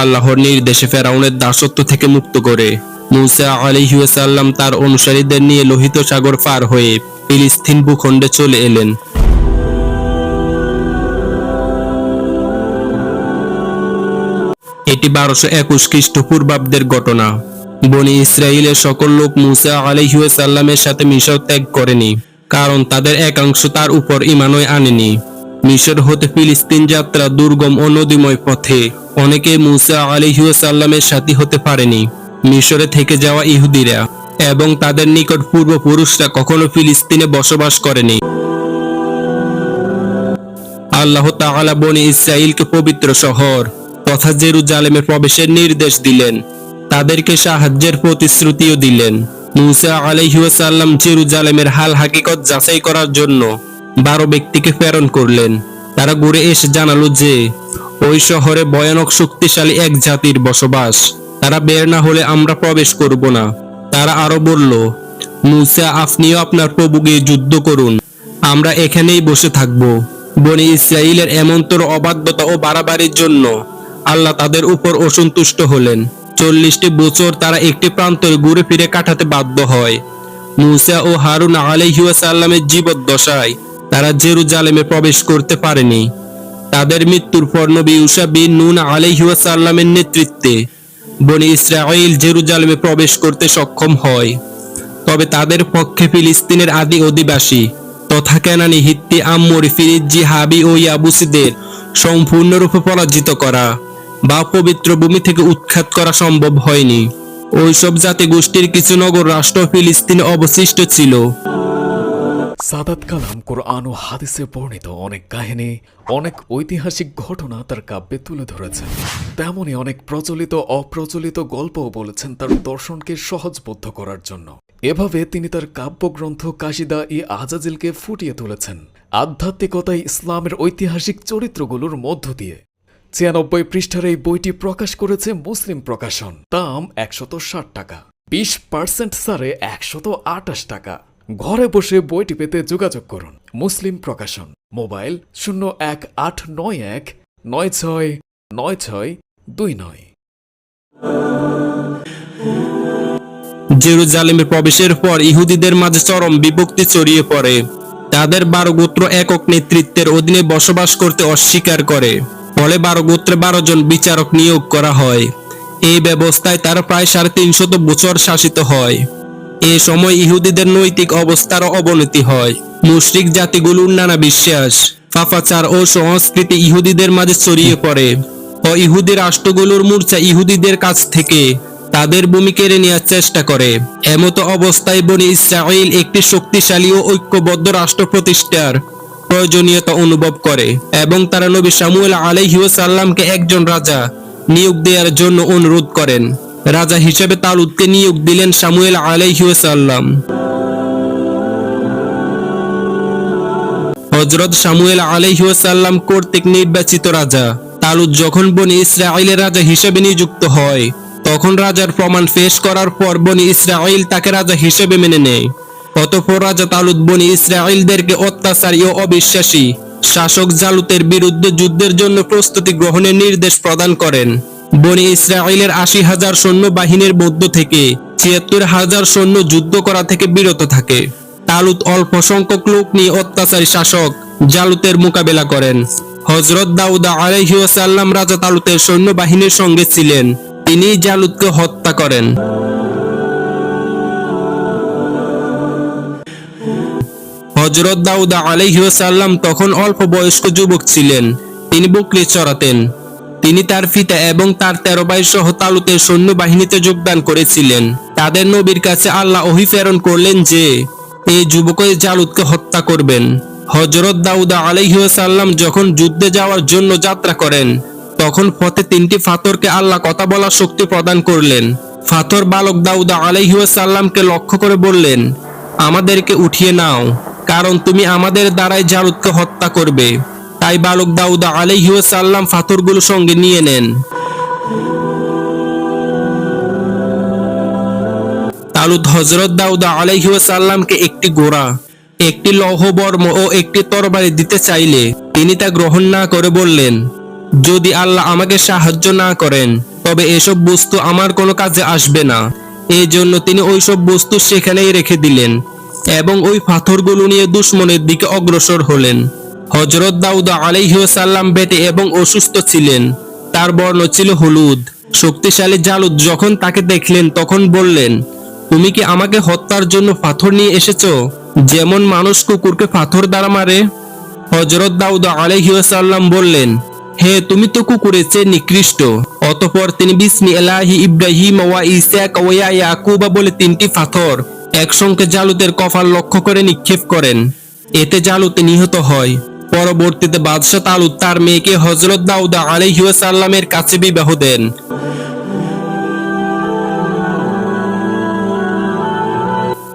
আল্লাহর নির্দেশে ফেরাউনের দাসত্ব থেকে মুক্ত করে। মুসা আলিহাসাল্লাম তার অনুসারীদের নিয়ে লোহিত সাগর পার হয়ে ফিলিস্তিন ভূখণ্ডে চলে এলেন। এটি বারোশো একুশ খ্রিস্টপূর্বাব্দের ঘটনা। বনি ইসরায়েলের সকল লোক মুসা আলহিউসাল্লামের সাথে মিশর ত্যাগ করেনি। কারণ তাদের একাংশ তার উপর ইমানই আনেনি। মিশর হতে ফিলিস্তিন যাত্রা দুর্গম ও নদীময় পথে। অনেকে মুসা আলিহাসাল্লামের সাথী হতে পারেনি। মিশরে থেকে যাওয়া ইহুদিরা এবং তাদের নিকট পূর্বপুরুষরা কখনো ফিলিস্তিনে বসবাস করেনি। আল্লাহ তাআলা বনি ইসরাইলকে পবিত্র শহর তথা জেরুজালেমে প্রবেশের নির্দেশ দিলেন। তাদেরকে সাহায্যের প্রতিশ্রুতিও দিলেন। মুসা আলাইহাল্লাম জেরুজালেমের হাল হাকিকত যাচাই করার জন্য বারো ব্যক্তিকে প্রেরণ করলেন। তারা ঘুরে এসে জানালো যে, ওই শহরে ভয়ানক শক্তিশালী এক জাতির বসবাস। তারা বের না হলে আমরা প্রবেশ করব না। তারা আরও বলল, মুসা, আপনিও আপনার প্রভুকে যুদ্ধ করুন। আমরা এখানেই বসে থাকব। বনি ইসরায়েলের এমনতর অবাধ্যতা ও বাড়াবাড়ির জন্য আল্লাহ তাদের উপর অসন্তুষ্ট হলেন। চল্লিশটি বছর তারা একটি প্রান্তরে ঘুরে ফিরে কাটাতে বাধ্য হয়। মুসা ও হারুন আলাইহিসাল্লামের জীবদ্দশায় তারা জেরুজালেমে প্রবেশ করতে পারেনি। তাদের মৃত্যুর পর নবী উষা বিন নুন আলাইহিসাল্লামের নেতৃত্বে বনি ইসরায়েল জেরুজালেমে প্রবেশ করতে সক্ষম হয়। তবে তাদের পক্ষে ফিলিস্তিনের আদি অধিবাসী তথা কেনানি হিত্তি আম্মরি ফিরিজি হাবি ও ইয়াবুসিদের সম্পূর্ণরূপে পরাজিত করা। বা পবিত্র ভূমি থেকে উৎখাত করা সম্ভব হয়নি। ওইসব জাতি গোষ্ঠীর কিছু নগর রাষ্ট্র ফিলিস্তিনে অবশিষ্ট ছিল। সাদাত কালাম কোরআন ও হাদিসে বর্ণিত অনেক কাহিনী, অনেক ঐতিহাসিক ঘটনা তার কাব্যে তুলে ধরেছেন তেমনি অনেক প্রচলিত, অপ্রচলিত গল্পও বলেছেন তার দর্শনকে সহজবদ্ধ করার জন্য। এভাবে তিনি তার কাব্যগ্রন্থ কাশিদা ই আজাজিলকে ফুটিয়ে তুলেছেন। আধ্যাত্মিকতায় ইসলামের ঐতিহাসিক চরিত্রগুলোর মধ্য দিয়ে। ছিয়ানব্বই পৃষ্ঠার এই বইটি প্রকাশ করেছে মুসলিম প্রকাশন। দাম একশত ষাট টাকা। বিশ পার্সেন্ট সারে একশত আটাশ টাকা। ঘরে বসে বইটি পেতে যোগাযোগ করুন। মুসলিম প্রকাশন। মোবাইল শূন্য এক আট নয় এক নয় ছয় নয় ছয় দুই নয়। জেরুজালেমে প্রবেশের পর ইহুদিদের মাঝে চরম বিভক্তি ছড়িয়ে পড়ে। তাদের বারো গোত্র একক নেতৃত্বের অধীনে বসবাস করতে অস্বীকার করে। ফলে বারো গোত্রে বারো জন বিচারক নিয়োগ করা হয়। এই ব্যবস্থায় তারা প্রায় সাড়ে তিনশত বছর শাসিত হয়। এ সময় ইহুদিদের নৈতিক অবস্থারও অবনতি হয়। মুশরিক জাতিগুলোর নানা বিশ্বাস ফাফাচার ও সংস্কৃতি ইহুদিদের মাঝে ছড়িয়ে পড়ে। ও ইহুদি রাষ্ট্রগুলোর মূর্ছা ইহুদিদের কাছ থেকে তাদের ভূমি কেড়ে নেওয়ার চেষ্টা করে। এমতো অবস্থায় বনি ইসরাইল একটি শক্তিশালী ও ঐক্যবদ্ধ রাষ্ট্র প্রতিষ্ঠার প্রয়োজনীয়তা অনুভব করে এবং তারা নবী সামুয়েল আলাইহিসাল্লামকে একজন রাজা নিয়োগ দেওয়ার জন্য অনুরোধ করেন। রাজা হিসেবে তালুদকে নিয়োগ দিলেন সামুয়েল আলাইহিসাল্লাম হজরত সামুয়েল আলাইহিসাল্লাম কর্তৃক নির্বাচিত রাজা। তালুদ যখন বনি ইসরায়েলের রাজা হিসেবে নিযুক্ত হয়, তখন রাজার প্রমাণ পেশ করার পর বনি ইসরায়েল তাকে রাজা হিসেবে মেনে নেয়। অতঃপর রাজা তালুদ বনি ইসরায়েলদেরকে অত্যাচারী ও অবিশ্বাসী শাসক জালুতের বিরুদ্ধে যুদ্ধের জন্য প্রস্তুতি গ্রহণের নির্দেশ প্রদান করেন। বনি ইসরায়েলের আশি হাজার সৈন্য বাহিনীর মধ্য থেকে ছিয়াত্তর হাজার সৈন্য যুদ্ধ করা থেকে বিরত থাকে। তালুত অল্প সংখ্যক লোক নিয়ে অত্যাচারী শাসক জালুতের মোকাবেলা করেন। হজরত দাউদা আলাইহিসাল্লাম রাজা তালুতের সৈন্যবাহিনীর সঙ্গে ছিলেন। তিনি জালুতকে হত্যা করেন। হজরত দাউদা আলাইহিসাল্লাম তখন অল্প বয়স্ক যুবক ছিলেন। তিনি বকরি চড়াতেন। তিনি তার পিতা এবং তার তেরো ভাই সহ তালুতের সৈন্যবাহিনীতে যোগদান করেছিলেন। তাদের নবীর কাছে আল্লাহ ওহি করলেন যে এই যুবকই জালুদকে হত্যা করবেন। হজরত দাউদা আলাইহিসাল্লাম যখন যুদ্ধে যাওয়ার জন্য যাত্রা করেন, তখন পথে তিনটি ফাতরকে আল্লাহ কথা বলার শক্তি প্রদান করলেন। ফাতর বালক দাউদা আলাইহিসাল্লামকে লক্ষ্য করে বললেন, আমাদেরকে উঠিয়ে নাও। কারণ তুমি আমাদের দ্বারাই জালুদকে হত্যা করবে। তাই বালক দাউদা আলাইহিসাল্লাম ফাতরগুলো সঙ্গে নিয়ে নেন। তালুত হজরত দাউদা আলাইহিসাল্লামকে একটি গোড়া, একটি লৌহবর্ম ও একটি তরবারি দিতে চাইলে তিনি তা গ্রহণ না করে বললেন, যদি আল্লাহ আমাকে সাহায্য না করেন, তবে এসব বস্তু আমার কোনো কাজে আসবে না। এই জন্য তিনি ওইসব বস্তু সেখানেই রেখে দিলেন। এবং ওই পাথরগুলো নিয়ে দুশ্মনের দিকে অগ্রসর হলেন। হজরত দাউদ আলাইসাল্লাম বেটে এবং অসুস্থ ছিলেন। তার বর্ণ ছিল হলুদ। শক্তিশালী জালুদ যখন তাকে দেখলেন তখন বললেন, তুমি কি আমাকে হত্যার জন্য পাথর নিয়ে এসেছ? যেমন মানুষ কুকুরকে পাথর দ্বারা মারে? হজরত দাউদ আলাইসাল্লাম বললেন, হে, তুমি তো কুকুরের চেয়ে নিকৃষ্ট। অতপর তিনি বিসমি এলাহি ইব্রাহিম ওয়া ইসাক ওয়া ইয়াকুবা বলে তিনটি পাথর একসঙ্গে জালুতের কফাল লক্ষ্য করে নিক্ষেপ করেন। এতে জালুত নিহত হয়। পরবর্তীতে বাদশাহ তালুত তার মেয়েকে হজরত দাউদ আলাইসাল্লামের কাছে বিবাহ দেন।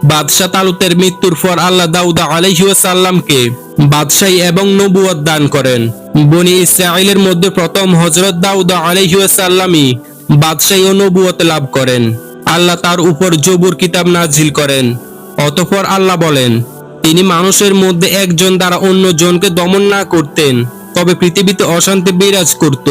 বাদশাহ তালুতের মৃত্যুর পর আল্লাহ দাউদা আলাইসাল্লামকে বাদশাহী এবং নবুয়ত দান করেন। বনি ইসরায়েলের মধ্যে প্রথম হজরত দাউদা আলাইসাল্লামই বাদশাহী ও নবুয়ত লাভ করেন। আল্লাহ তার উপর জবুর কিতাব নাজিল করেন। অতঃপর আল্লাহ বলেন, তিনি মানুষের মধ্যে একজন দ্বারা অন্য জনকে দমন না করতেন, তবে পৃথিবীতে অশান্তি বিরাজ করত।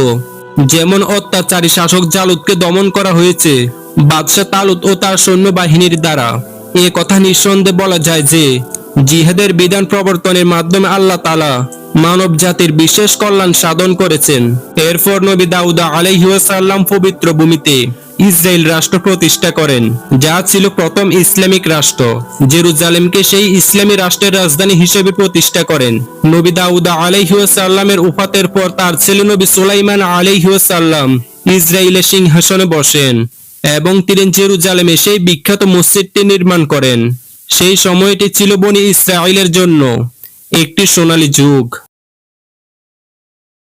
যেমন অত্যাচারী শাসক জালুদকে দমন করা হয়েছে, বাদশাহ তালুত ও তার সৈন্যবাহিনীর দ্বারা। এ কথা নিঃসন্দেহে বলা যায় যে জিহাদের বিধান প্রবর্তনের মাধ্যমে আল্লাহ তালা মানব জাতির বিশেষ কল্যাণ সাধন করেছেন। এরপর নবী দাউদা আলাইহাল্লাম পবিত্র ভূমিতে ইসরায়েল রাষ্ট্র প্রতিষ্ঠা করেন, যা ছিল প্রথম ইসলামিক রাষ্ট্র। জেরুজালেমকে সেই ইসলামী রাষ্ট্রের রাজধানী হিসেবে প্রতিষ্ঠা করেন। নবী দাউদা আলাইহাল্লামের উফাতের পর তার ছেলে নবী সুলাইমান আলাইহাল্লাম ইসরায়েলের সিংহাসনে বসেন এবং তিনি জেরুজালেমে সেই বিখ্যাত মসজিদটি নির্মাণ করেন। সেই সময়টি ছিল বনি ইসরায়েলের জন্য একটি সোনালী যুগ।